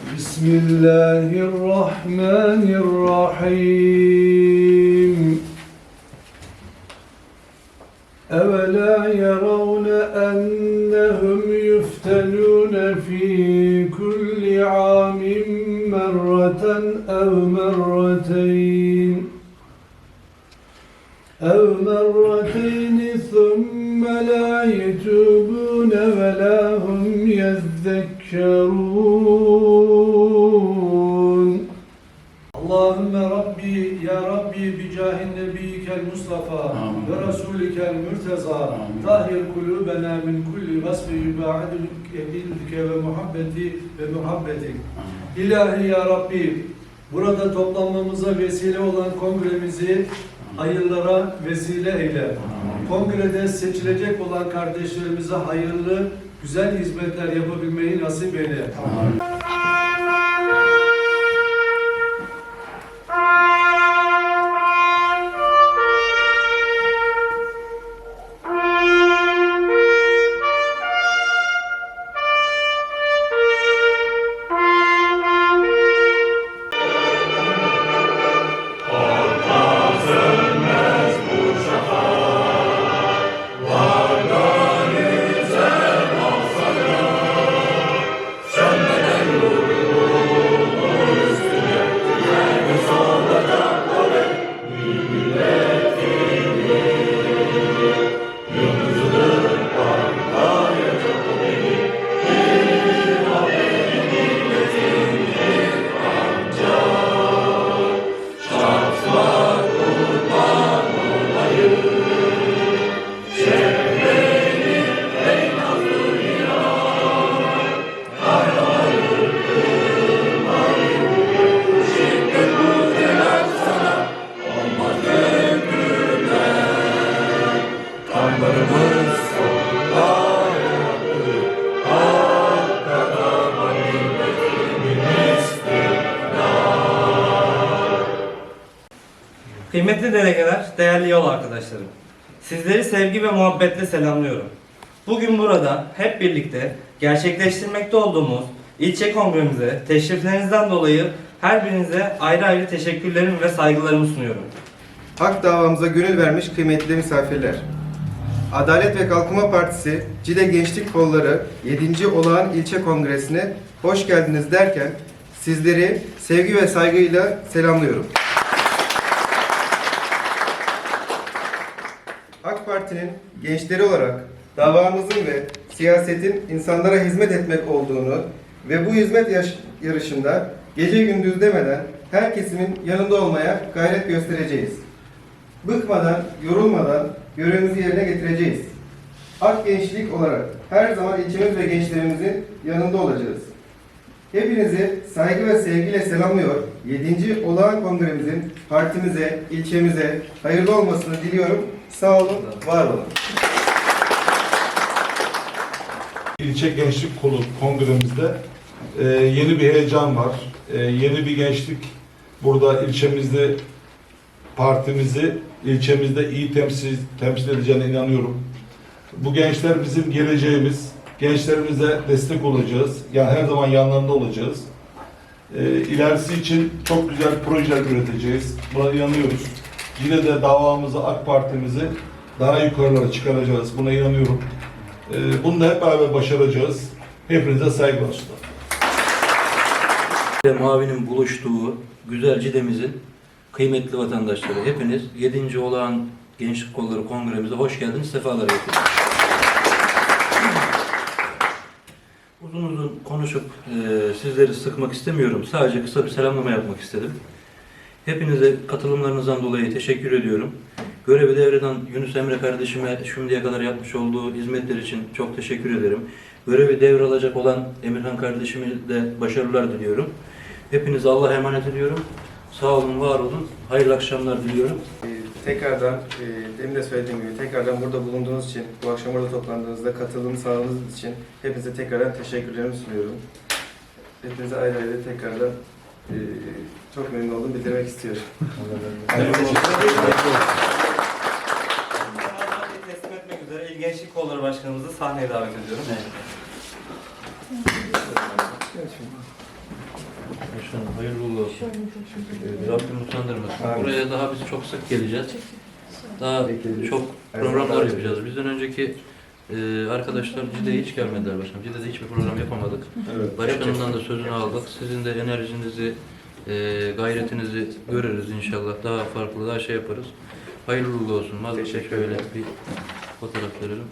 بسم الله الرحمن الرحيم. أولا يرون أنهم يفتنون في كل عام مرة أو مرتين. أو مرتين ثم لا يتوبون ولا هم يذكرون. ve Resulükel mürteza tahir kulübena min kulli gasfi yübaidike ve muhabbeti ve muhabbetik. İlahi ya Rabbi burada toplanmamıza vesile olan kongremizi hayırlara vesile eyle. Kongrede seçilecek olan kardeşlerimize hayırlı, güzel hizmetler yapabilmeyi nasip eyle. Amin. Kıymetli delegeler, değerli yol arkadaşlarım. Sizleri sevgi ve muhabbetle selamlıyorum. Bugün burada hep birlikte gerçekleştirmekte olduğumuz ilçe kongremize teşriflerinizden dolayı her birinize ayrı ayrı teşekkürlerimi ve saygılarımı sunuyorum. Hak davamıza gönül vermiş kıymetli misafirler. Adalet ve Kalkınma Partisi Cide Gençlik Kolları 7. Olağan İlçe Kongresi'ne hoş geldiniz derken sizleri sevgi ve saygıyla selamlıyorum. AK Parti'nin gençleri olarak davamızın ve siyasetin insanlara hizmet etmek olduğunu ve bu hizmet yarışında gece gündüz demeden her kesimin yanında olmaya gayret göstereceğiz. Bıkmadan, yorulmadan görevimizi yerine getireceğiz. Ak gençlik olarak her zaman ilçemiz ve gençlerimizin yanında olacağız. Hepinizi saygı ve sevgiyle selamlıyor. 7. Olağan Kongremizin partimize, ilçemize hayırlı olmasını diliyorum. Sağ olun, var olun. İlçe Gençlik Kolu kongremizde e, yeni bir heyecan var. E, yeni bir gençlik burada ilçemizde partimizi ilçemizde iyi temsil, temsil edeceğine inanıyorum. Bu gençler bizim geleceğimiz. Gençlerimize destek olacağız. Yani her zaman yanlarında olacağız. E, ilerisi için çok güzel projeler üreteceğiz. Buna inanıyoruz. Yine de davamızı, AK Parti'mizi daha yukarılara çıkaracağız. Buna inanıyorum. Ee, Bunu da hep beraber başaracağız. Hepinize saygılar sunarım. ve Mavi'nin buluştuğu güzel Cide'mizin kıymetli vatandaşları hepiniz 7. olağan Gençlik Kolları Kongremize hoş geldiniz, sefalar getirdiniz. Uzun uzun konuşup e, sizleri sıkmak istemiyorum. Sadece kısa bir selamlama yapmak istedim. Hepinize katılımlarınızdan dolayı teşekkür ediyorum. Görevi devreden Yunus Emre kardeşime şimdiye kadar yapmış olduğu hizmetler için çok teşekkür ederim. Görevi devralacak olan Emirhan kardeşime de başarılar diliyorum. Hepinize Allah'a emanet ediyorum. Sağ olun, var olun. Hayırlı akşamlar diliyorum. Ee, Tekrardan, e, demin de söylediğim gibi tekrardan burada bulunduğunuz için, bu akşam burada toplandığınızda katılım sağladığınız için hepinize tekrardan teşekkürlerimi sunuyorum. Hepinize ayrı ayrı tekrardan e, çok memnun oldum bildirmek istiyorum. Hayırlı olsun. Teslim etmek üzere İl Gençlik Kolları Başkanımızı sahneye davet ediyorum. Başkanım hayırlı uğurlu olsun. Rabbim utandırmasın. Amin. Buraya daha biz çok sık geleceğiz. Daha çok programlar yapacağız. Bizden önceki e, arkadaşlar Cide'ye hiç gelmediler başkanım. Cide'de hiçbir program yapamadık. Evet. Başkanımdan da sözünü aldık. Sizin de enerjinizi, e, gayretinizi görürüz inşallah. Daha farklı, daha şey yaparız. Hayırlı olsun. Şöyle ederim. bir fotoğraf verelim.